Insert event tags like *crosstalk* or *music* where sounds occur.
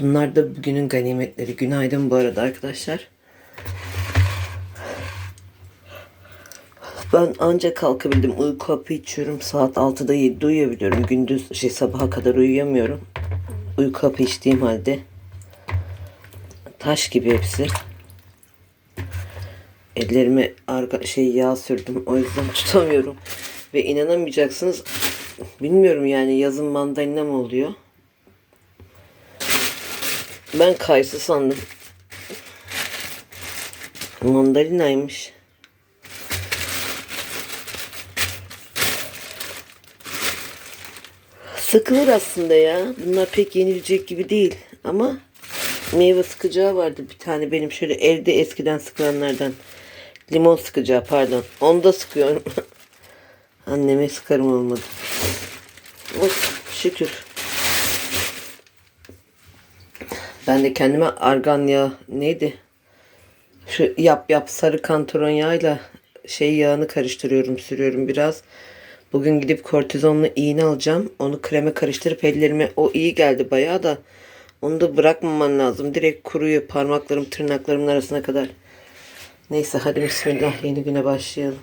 Bunlar da bugünün ganimetleri. Günaydın bu arada arkadaşlar. Ben ancak kalkabildim. Uyku hapı içiyorum. Saat 6'da 7'de uyuyabiliyorum. Gündüz şey sabaha kadar uyuyamıyorum. Uyku hapı içtiğim halde. Taş gibi hepsi. Ellerime arka şey yağ sürdüm. O yüzden *laughs* tutamıyorum. Ve inanamayacaksınız. Bilmiyorum yani yazın mandalina mı oluyor? Ben kayısı sandım. Mandalinaymış. Sıkılır aslında ya. Bunlar pek yenilecek gibi değil. Ama meyve sıkacağı vardı bir tane benim şöyle evde eskiden sıkılanlardan. Limon sıkacağı pardon. Onu da sıkıyorum. *laughs* Anneme sıkarım olmadı. Of şükür. Ben de kendime argan yağı neydi? Şu yap yap sarı kantaron yağıyla şey yağını karıştırıyorum sürüyorum biraz. Bugün gidip kortizonlu iğne alacağım. Onu kreme karıştırıp ellerime o iyi geldi bayağı da. Onu da bırakmaman lazım. Direkt kuruyor parmaklarım tırnaklarımın arasına kadar. Neyse hadi bismillah yeni güne başlayalım.